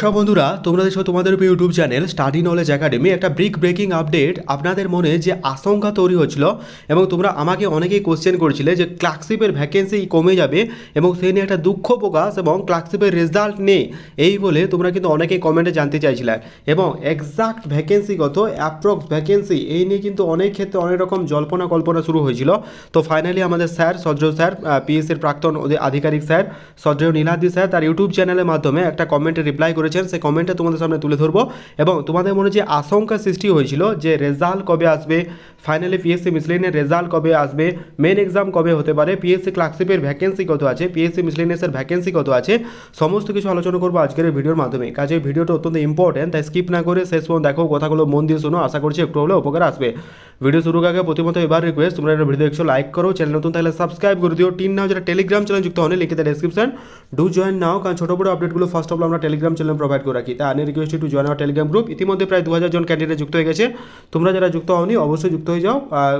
সব বন্ধুরা, তোমরা দেখছ তোমাদের YouTube channel study knowledge academy. একটা ব্রিক ব্রেকিং আপডেট আপনাদের মনে যে আশঙ্কা তৈরি হচ্ছিল এবং তোমরা আমাকে অনেকেই কোশ্চেন করেছিলে যে ক্লার্কশিপের ভ্যাকেন্সি কমে যাবে এবং সেই নিয়ে একটা দুঃখ প্রকাশ এবং ক্লার্কশিপের রেজাল্ট নেই। এই বলে তোমরা কিন্তু অনেকেই কমেন্টে জানতে চাইছিলে। এবং এক্সাক্ট ভ্যাকেন্সি কত? অ্যাপ্রক্স ভ্যাকেন্সি এই নিয়ে কিন্তু অনেক ক্ষেত্রে অনেক রকম জল্পনা কল্পনা শুরু হয়েছিল। তো ফাইনালি আমাদের স্যার সজ্জয় স্যার পিএসসির প্রাক্তন আধিকারিক স্যার সজ্জয় নীলাদ্রি স্যার তার ইউটিউব চ্যানেলের মাধ্যমে একটা কমেন্টে রিপ্লাই করেছেন, সেই কমেন্টে তোমাদের সামনে তুলে ধরবো। এবং তোমাদের মনে যে আশঙ্কা সৃষ্টি হয়েছিল যে রেজাল্ট কবে আসবে ফাইনালি পিএসসি মিসলিনের রেজাল্ট কবে আসবে মেন এক্সাম কবে হতে পারে পিএসসি ক্লার্কশিপের ভ্যাকেন্সি কত আছে পিএসসি মিসলিনিয়াসের ভ্যাকেন্সি কত আছে, সমস্ত কিছু আলোচনা করব আজকের এই ভিডিওর মাধ্যমে। কাজে ভিডিওটা অত্যন্ত ইম্পর্টেন্ট তাই স্কিপ না করে শেষ পর্যন্ত দেখো, কথাগুলো মন দিয়ে শোনো, আশা করছি একটু হলেও উপকার আসবে। ভিডিও শুরু আগে প্রতিমত এবার রিকোয়েস্ট তোমরা এটা ভিডিও দেখছ লাইক করো চ্যানেল নতুন তাহলে সাবস্ক্রাইব করে দিও। টিন নাও যারা টেলিগ্রাম চ্যানেল যুক্ত হন লিখে দেয় ডেসক্রিপশন ডু জয়েন নাও কারণ ছোটো বড় আপডেটগুলো ফার্স্ট অফ অল আমরা টেলিগ্রাম চ্যানেল প্রোভাইড করে রাখি তাই আনি request to join our Telegram group ইতিমধ্যে প্রায় দু হাজার জন ক্যান্ডিডেট যুক্ত হয়ে গেছে। তোমরা যারা যুক্ত হওনি, অবশ্যই যুক্ত হয়ে যাও।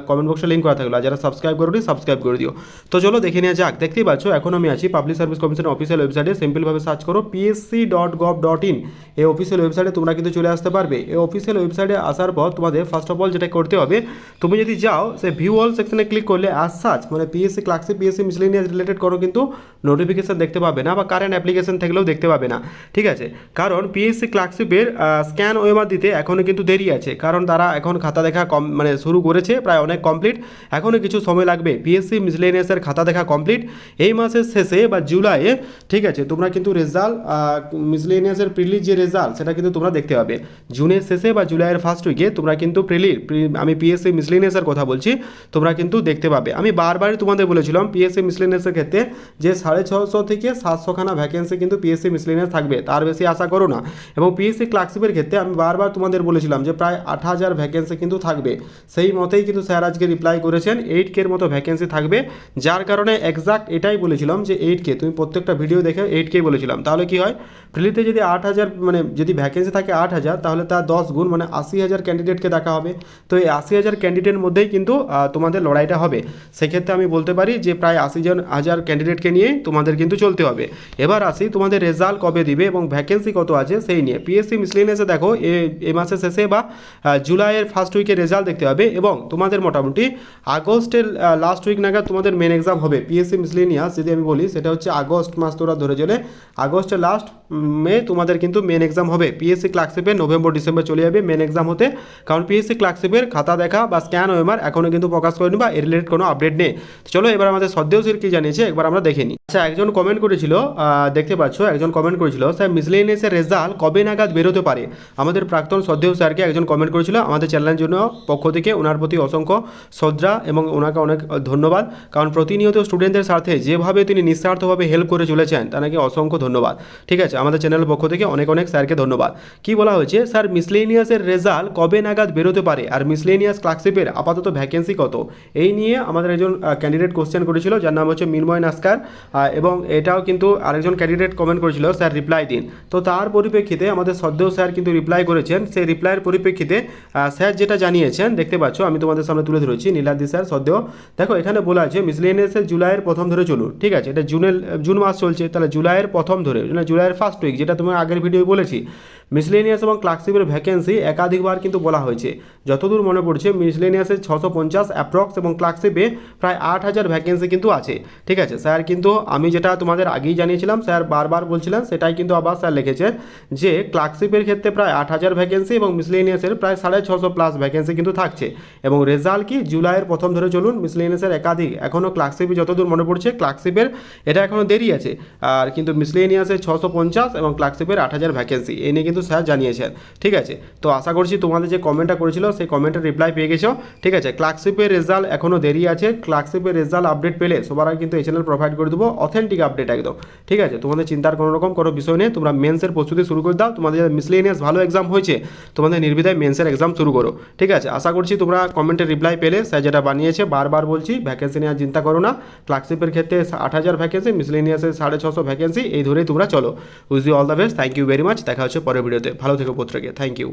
কমেন্ট বক্সে লিঙ্ক করা থাকল। আর যারা সাবস্ক্রাইব করোনি সাবস্ক্রাইব করে দিও। তো চলো দেখে নেওয়া যাক। দেখতেই পাচ্ছ, এখন আমি আছি পাবলিক সার্ভিস কমিশনের অফিসিয়াল ওয়েবসাইটে সিম্পলভাবে সার্চ করো PSC dot gov dot in এই অফিসিয়াল ওয়েবসাইটে তোমরা কিন্তু চলে আসতে পারবে। এই অফিসিয়াল ওয়েবসাইটে আসার পর তোমাদের ফার্স্ট অফ অল যেটা করতে হবে, তুমি যদি যাও সে ভিউ অল সেকশনে ক্লিক করলে আজ সার্চ মানে পিএসসি ক্লাসে পিএসসি মিসলিনিয়াস রিলেটেড করো কিন্তু নোটিফিকেশন দেখতে পাবে না বা কারেন্ট অ্যাপ্লিকেশন থাকলেও দেখতে পাবে না। ঠিক আছে? কারণ পিএসসি ক্লার্কশিপের স্ক্যান ওয়েমার দিতে এখনও কিন্তু দেরি আছে। কারণ তারা এখন খাতা দেখা কম মানে শুরু করেছে, প্রায় অনেক কমপ্লিট এখনও কিছু সময় লাগবে। পিএসসি মিসলেনিয়াসের খাতা দেখা কমপ্লিট এই মাসের শেষে বা জুলাইয়ে ঠিক আছে, তোমরা কিন্তু রেজাল্ট মিসলেনিয়াসের প্রিলির যে রেজাল্ট সেটা কিন্তু তোমরা দেখতে পাবে। জুনের শেষে বা জুলাইয়ের ফার্স্ট উইকে তোমরা কিন্তু প্রিলির আমি পিএসসি মিসলেনিয়াসের কথা বলছি, তোমরা কিন্তু দেখতে পাবে। আমি বারবারই তোমাদের বলেছিলাম পিএসসি মিসলেনিয়াসের ক্ষেত্রে যে সাড়ে ছশো থেকে সাতশোখানা ভ্যাকেন্সি কিন্তু পিএসসি মিসলেনিয়াস থাকবে। তার বেশি আশা করো না। এবং পিএসসি ক্লার্কশিপের ক্ষেত্রে আমি বারবার তোমাদের বলেছিলাম যে প্রায় আট হাজার ভ্যাকেন্সি কিন্তু থাকবে। সেই মতেই কিন্তু স্যার আজকে রিপ্লাই করেছেন এইট কের মতো ভ্যাকেন্সি থাকবে। যার কারণে এক্সাক্ট এটাই বলেছিলাম যে এইট কে তুমি প্রত্যেকটা ভিডিও দেখে এইট কে বলেছিলাম। তাহলে কি হয়? প্রিলিতে যদি আট হাজার মানে যদি ভ্যাকেন্সি থাকে আট হাজার, তাহলে তার দশ গুণ মানে আশি হাজার ক্যান্ডিডেটকে দেখা হবে। তো এই আশি হাজার ক্যান্ডিডেটের মধ্যেই কিন্তু তোমাদের লড়াইটা হবে। সেক্ষেত্রে আমি বলতে পারি যে প্রায় আশি জন, হাজার ক্যান্ডিডেটকে নিয়ে তোমাদের কিন্তু চলতে হবে। এবার আসি তোমাদের রেজাল্ট কবে দিবে এবং ভ্যাকেন্সি কত আছে, সেই নিয়ে। পিএসসি মিসলিনিয়াসে দেখো, এ মাসের শেষে বা জুলাইয়ের ফার্স্ট উইকে রেজাল্ট দেখতে হবে এবং তোমাদের মোটামুটি আগস্টের লাস্ট উইক নাগাদ তোমাদের মেন এক্সাম হবে। পিএসসি মিসলিনিয়াস যদি আমি বলি, সেটা হচ্ছে আগস্ট মাস তোরা ধরে চলে আগস্টের লাস্ট মে তোমাদের কিন্তু মেন এক্সাম হবে। পিএসসি ক্লার্কশিপের নভেম্বর ডিসেম্বর চলে যাবে মেন এক্সাম হতে। কারণ পিএসসি ক্লার্কশিপের খাতা দেখা বা স্ক্যান ওএমআর এখনও কিন্তু প্রকাশ করেনি বা এর রিলেটেড কোনো আপডেট নেই। চলো এবার আমাদের সদ্দেও সির কি জানিয়েছে, একবার আমরা দেখে নিই। আচ্ছা একজন কমেন্ট করেছিল দেখতে পাচ্ছ, একজন কমেন্ট করেছিল স্যার মিসলেনিয়াসের রেজাল্ট কবে নাগাদ বেরোতে পারে? আমাদের প্রাক্তন সদ্দেও স্যারকে একজন কমেন্ট করেছিল। আমাদের চ্যানেলের জন্য পক্ষ থেকে ওনার প্রতি অসংখ্য শ্রদ্ধা এবং ওনাকে অনেক ধন্যবাদ। কারণ প্রতিনিয়ত স্টুডেন্টদের সাথে যেভাবে তিনি নিঃস্বার্থভাবে হেল্প করে চলেছেন তাকে অসংখ্য ধন্যবাদ। ঠিক আছে, আমাদের চ্যানেলের পক্ষ থেকে অনেক অনেক স্যারকে ধন্যবাদ। কি বলা হয়েছে? স্যার মিসলেনিয়াসের রেজাল্ট কবে নাগাদ বেরোতে পারে? আর মিসলেনিয়াস ক্লার্কশিপের আপাতত ভ্যাকেন্সি কত? এই নিয়ে আমাদের একজন ক্যান্ডিডেট কোশ্চেন করেছিল, যার নাম হচ্ছে মিনময় নাস্কার। এবং এটাও কিন্তু আরেকজন ক্যান্ডিডেট কমেন্ট করেছিল, স্যার রিপ্লাই দিন। তো তার পরিপ্রেক্ষিতে আমাদের সদ্যেও স্যার কিন্তু রিপ্লাই করেছেন। সেই রিপ্লাইয়ের পরিপ্রেক্ষিতে স্যার যেটা জানিয়েছেন, দেখতে পাচ্ছ, আমি তোমাদের সামনে তুলে ধরেছি, নীলাদ্রি স্যার, সদ্যেও। দেখো, এখানে বলা আছে মিসলেনিয়াসের জুলাইয়ের প্রথম ধরে চলুন। ঠিক আছে, এটা জুনের, জুন মাস চলছে, তাহলে জুলাইয়ের প্রথম ধরে মানে জুলাইয়ের ফার্স্ট উইক যেটা তোমার আগের ভিডিও বলেছি। মিসলেনিয়াস এবং ক্লার্কশিপের ভ্যাকেন্সি একাধিকবার কিন্তু বলা হয়েছে। যতদূর মনে পড়ছে মিসলেনিয়াসের ছশো পঞ্চাশ অ্যাপ্রক্স এবং ক্লার্কশিপে প্রায় আট হাজার ভ্যাকেন্সি কিন্তু আছে। ঠিক আছে, স্যার, কিন্তু আমি যেটা তোমাদের আগেই জানিয়েছিলাম, স্যার বারবার বলছিলেন, সেটাই কিন্তু আবার স্যার লিখেছেন যে ক্লার্কশিপের ক্ষেত্রে প্রায় আট হাজার ভ্যাকেন্সি এবং মিসলেনিয়াসের প্রায় সাড়ে ছশো প্লাস ভ্যাকেন্সি কিন্তু থাকছে। এবং রেজাল্ট কি? জুলাইয়ের প্রথম ধরে চলুন মিসলেনিয়াসের একাধিক। এখনও ক্লার্কশিপে যতদূর মনে পড়ছে, ক্লার্কশিপের এটা এখনও দেরি আছে। আর কিন্তু মিসলেনিয়াসের ছশো পঞ্চাশ এবং ক্লার্কশিপের আট হাজার ভ্যাকেন্সি এ নিয়ে কিন্তু স্যার জানিয়েছেন। ঠিক আছে? তো আশা করছি তোমাদের যে কমেন্টটা করেছিল, সেই কমেন্টের রিপ্লাই পেয়ে গেছো। ঠিক আছে? ক্লার্কশিপের রেজাল্ট এখনও দেরি আছে। ক্লার্কশিপের রেজাল্ট আপডেট পেলে সবার আগে কিন্তু এই চ্যানেল প্রোভাইড করে দেবো। অথেন্টিক আপডেট একদম। ঠিক আছে? তোমাদের চিন্তার কোনো রকম কোনো বিষয় নেই। তোমরা মেন্সের প্রস্তুতি শুরু করে দাও। তোমাদের মিসলেনিয়াস ভালো এক্সাম হয়েছে, তোমাদের নির্বিধায় মেন্সের এক্সাম শুরু করো। ঠিক আছে? আশা করছি তোমরা কমেন্টের রিপ্লাই পেলে। স্যার যেটা বানিয়েছে, বারবার বলছি ভ্যাকেন্সি নেওয়ার চিন্তা করো না। ক্লার্কশিপের ক্ষেত্রে আট হাজার ভ্যাকেন্সি মিসলেনিয়াসের সাড়ে ছশো ভ্যাকেন্সি এই ধরেই তোমরা চলো। Wish you all the best thank you very much দেখা হচ্ছে পরের ভিডিওতে ভালো থেকো পত্রিকা। Thank you